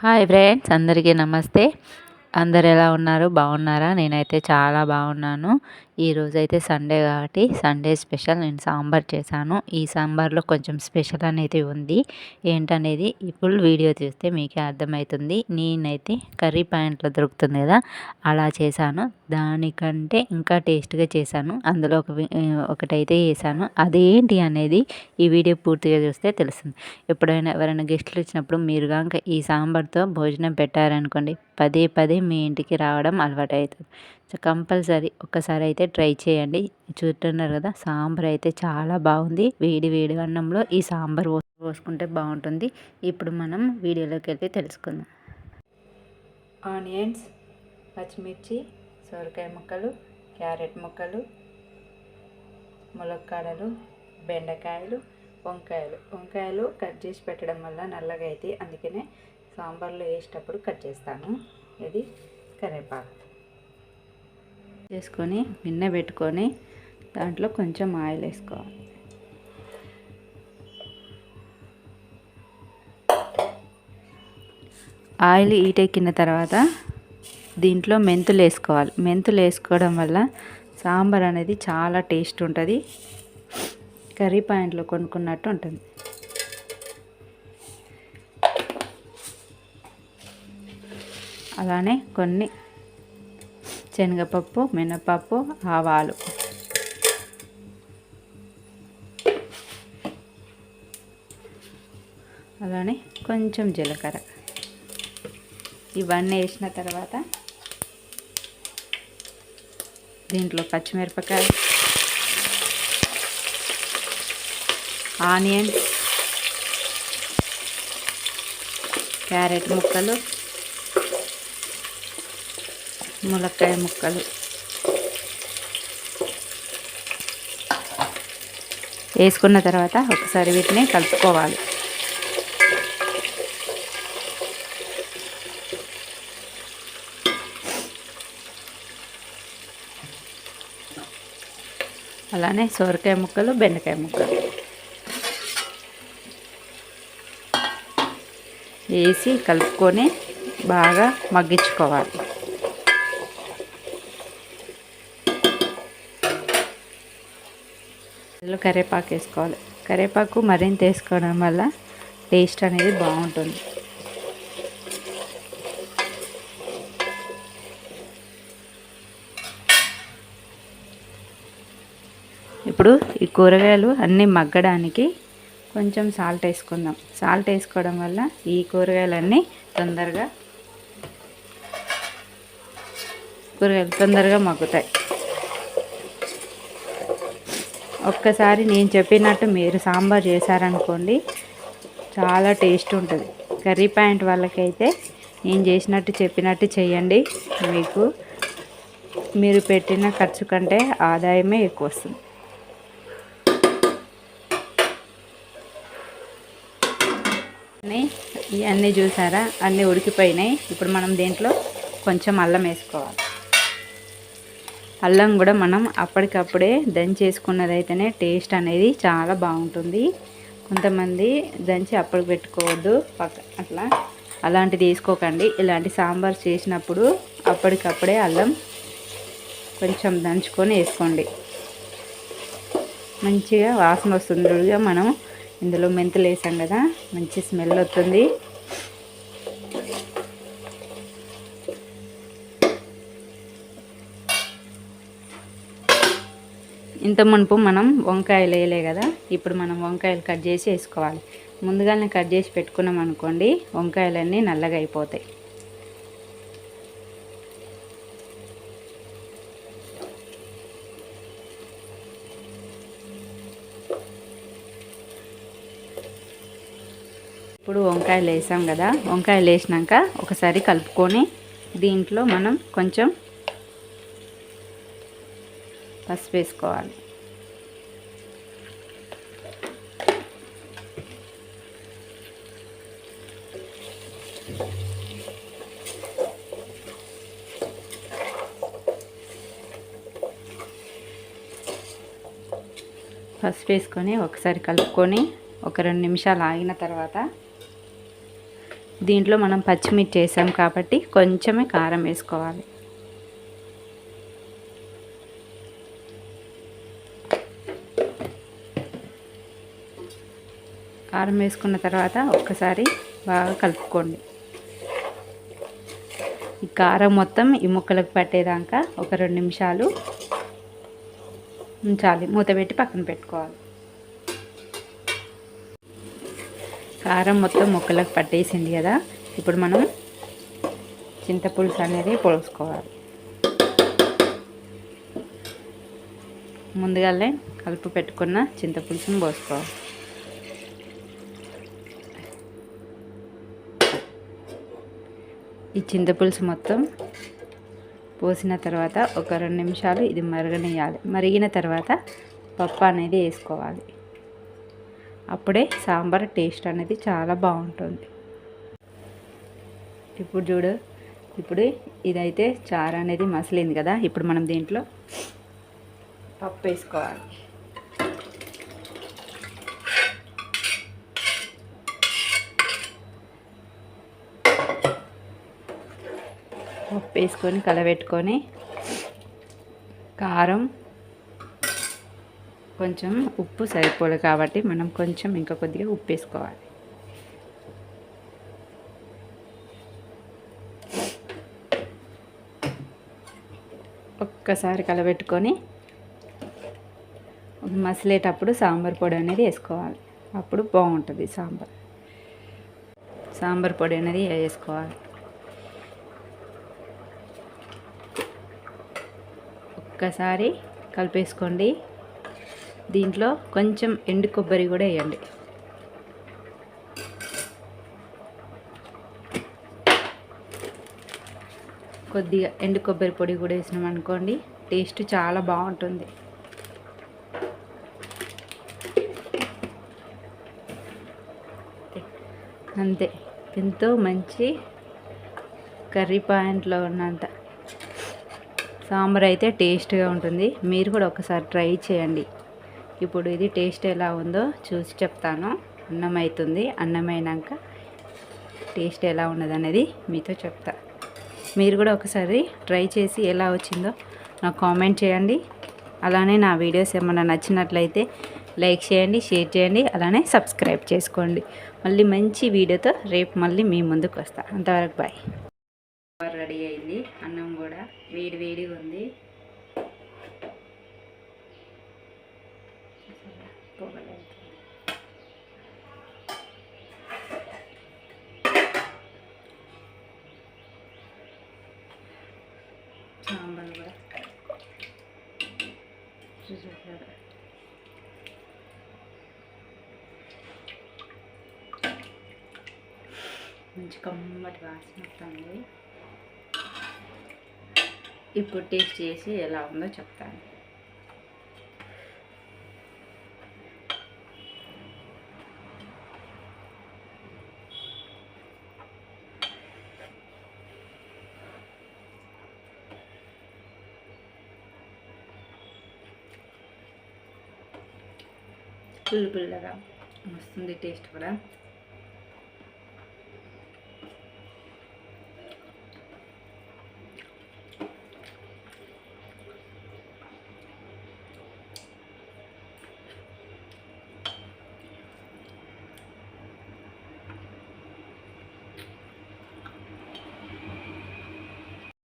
Hi friends అందరికీ నమస్తే. అందరు ఎలా ఉన్నారు? బాగున్నారా? నేనైతే చాలా బాగున్నాను. ఈరోజు అయితే సండే కాబట్టి సండే స్పెషల్ నేను సాంబార్ చేశాను. ఈ సాంబార్లో కొంచెం స్పెషల్ అనేది ఉంది. ఏంటనేది ఈ ఫుల్ వీడియో చూస్తే మీకే అర్థమవుతుంది నేనైతే కర్రీ పాయింట్లో దొరుకుతుంది కదా అలా చేశాను. దానికంటే ఇంకా టేస్ట్గా చేశాను. అందులో ఒక ఒకటైతే వేసాను అదేంటి అనేది ఈ వీడియో పూర్తిగా చూస్తే తెలుస్తుంది. ఎప్పుడైనా ఎవరైనా గెస్ట్లు వచ్చినప్పుడు మీరు కనుక ఈ సాంబార్తో భోజనం పెట్టారనుకోండి పదే పదే మీ ఇంటికి రావడం అలవాటు అవుతుంది సో కంపల్సరీ ఒక్కసారి అయితే ట్రై చేయండి. చూస్తున్నారు కదా సాంబార్ అయితే చాలా బాగుంది. వేడి వేడి అన్నంలో ఈ సాంబార్ పోసుకుంటే బాగుంటుంది. ఇప్పుడు మనం వీడియోలోకి వెళ్తే తెలుసుకుందాం. ఆనియన్స్ పచ్చిమిర్చి సొరకాయ ముక్కలు క్యారెట్ ముక్కలు ములక్కాడలు బెండకాయలు వంకాయలు. వంకాయలు కట్ చేసి పెట్టడం వల్ల నల్లగా అయితే అందుకనే సాంబార్లో వేసేటప్పుడు కట్ చేస్తాను. ఇది కరివేపాకు చేసుకొని మిన్న పెట్టుకొని దాంట్లో కొంచెం ఆయిల్ వేసుకోవాలి. ఆయిల్ ఈటెక్కిన తర్వాత దీంట్లో మెంతులు వేసుకోవాలి. మెంతులు వేసుకోవడం వల్ల సాంబార్ అనేది చాలా టేస్ట్ ఉంటుంది. కర్రీ పాయింట్లో కొనుక్కున్నట్టు ఉంటుంది. అలానే కొన్ని శనగపప్పు మినపప్పు ఆవాలు. అలానే కొంచెం జీలకర్ర. ఇవన్నీ వేసిన తర్వాత దీంట్లో పచ్చిమిరపకాయ ఆనియన్ క్యారెట్ ముక్కలు ములక్కాయ ముక్కలు. వేసుకున్న తర్వాత ఒకసారి వీటిని కలుపుకోవాలి. అలానే సోరకాయ ముక్కలు బెండకాయ ముక్కలు. వేసి కలుపుకొని బాగా మగ్గించుకోవాలి. ఇందులో కరివేపాకు వేసుకోవాలి. కరివేపాకు మరింత వేసుకోవడం వల్ల టేస్ట్ అనేది బాగుంటుంది. ఇప్పుడు ఈ కూరగాయలు అన్నీ మగ్గడానికి కొంచెం సాల్ట్ వేసుకుందాం. సాల్ట్ వేసుకోవడం వల్ల ఈ కూరగాయలన్నీ తొందరగా కూరగాయలు తొందరగా మగ్గుతాయి. ఒక్కసారి నేను చెప్పినట్టు మీరు సాంబార్ చేశారనుకోండి చాలా టేస్ట్ ఉంటుంది. కర్రీ పాయింట్ వాళ్ళకైతే నేను చేసినట్టు చెప్పినట్టు చేయండి. మీకు మీరు పెట్టిన ఖర్చు కంటే ఆదాయమే ఎక్కువ వస్తుంది. ఇవన్నీ చూసారా? అన్నీ ఉడికిపోయినాయి. ఇప్పుడు మనం దీంట్లో కొంచెం అల్లం వేసుకోవాలి. అల్లం కూడా మనం అప్పటికప్పుడే దంచేసుకున్నదైతేనే టేస్ట్ అనేది చాలా బాగుంటుంది. కొంతమంది దంచి అప్పటికి పెట్టుకోవద్దు పక్క అట్లా. అలాంటిది వేసుకోకండి. ఇలాంటి సాంబార్ చేసినప్పుడు అప్పటికప్పుడే అల్లం కొంచెం దంచుకొని వేసుకోండి. మంచిగా వాసన వస్తుంది మనం ఇందులో మెంతులు వేసాం కదా మంచి స్మెల్ వస్తుంది. ఇంత మునుపు మనం వంకాయలు వేయలే కదా ఇప్పుడు మనం వంకాయలు కట్ చేసి వేసుకోవాలి. ముందుగానే కట్ చేసి పెట్టుకున్నాం అనుకోండి వంకాయలన్నీ నల్లగా అయిపోతాయి. ఇప్పుడు వంకాయలు వేసాం కదా వంకాయలు వేసినాక ఒకసారి కలుపుకొని దీంట్లో మనం కొంచెం పసుపు వేసుకోవాలి. పసుపు వేసుకొని ఒకసారి కలుపుకొని ఒక రెండు నిమిషాలు ఆగిన తర్వాత దీంట్లో మనం పచ్చిమిర్చి వేసాం కాబట్టి కొంచెమే కారం వేసుకోవాలి. కారం వేసుకున్న తర్వాత ఒక్కసారి బాగా కలుపుకోండి. ఈ కారం మొత్తం ఈ ముక్కలకు పట్టేదాకా ఒక రెండు నిమిషాలు ఉంచాలి. మూత పెట్టి పక్కన పెట్టుకోవాలి. కారం మొత్తం ముక్కలకు పట్టేసింది కదా. ఇప్పుడు మనం చింతపులుసు అనేది పోసుకోవాలి. ముందుగానే కలుపు పెట్టుకున్న చింతపులుసును పోసుకోవాలి. ఈ చింతపులుసు మొత్తం పోసిన తర్వాత ఒక రెండు నిమిషాలు ఇది మరగనియాలి మరిగిన తర్వాత పప్పు అనేది వేసుకోవాలి. అప్పుడే సాంబార్ టేస్ట్ అనేది చాలా బాగుంటుంది. ఇప్పుడు చూడు ఇప్పుడు ఇదైతే చారు అనేది మసలింది కదా ఇప్పుడు మనం దీంట్లో పప్పు వేసుకోవాలి. ఉప్పు వేసుకొని కలబెట్టుకొని కారం కొంచెం ఉప్పు సరిపోదు కాబట్టి మనం కొంచెం ఇంకా కొద్దిగా ఉప్పు వేసుకోవాలి ఒక్కసారి కలబెట్టుకొని మసిలేటప్పుడు సాంబార్ పొడి అనేది వేసుకోవాలి. అప్పుడు బాగుంటుంది సాంబార్. సాంబార్ పొడి అనేది వేసుకోవాలి. ఒక్కసారి కలిపేసుకోండి. దీంట్లో కొంచెం ఎండు కొబ్బరి కూడా వేయండి. కొద్దిగా ఎండు కొబ్బరి పొడి కూడా వేసినాం అనుకోండి టేస్ట్ చాలా బాగుంటుంది. అంతే. ఎంతో మంచి కర్రీ పాయింట్లో ఉన్నంత సాంబార్ అయితే టేస్ట్గా ఉంటుంది. మీరు కూడా ఒకసారి ట్రై చేయండి. ఇప్పుడు ఇది టేస్ట్ ఎలా ఉందో చూసి చెప్తాను. అన్నం అవుతుంది అన్నం అయినాక టేస్ట్ ఎలా ఉన్నదనేది మీతో చెప్తా. మీరు కూడా ఒకసారి ట్రై చేసి ఎలా వచ్చిందో నాకు కామెంట్ చేయండి. అలానే నా వీడియోస్ ఏమైనా నచ్చినట్లయితే లైక్ చేయండి షేర్ చేయండి అలానే సబ్స్క్రైబ్ చేసుకోండి. మళ్ళీ మంచి వీడియోతో రేపు మళ్ళీ మీ ముందుకు వస్తా. అంతవరకు బాయ్. రెడీ అయింది. అన్నం కూడా వేడి వేడిగా ఉంది. సాంబార్ కూడా. చూసారు మంచి కమ్మటి వాసన వస్తుంది. ఇప్పుడు టేస్ట్ చేసి ఎలా ఉందో చెప్తాను. పుల్లు పుల్లగా వస్తుంది టేస్ట్ కూడా.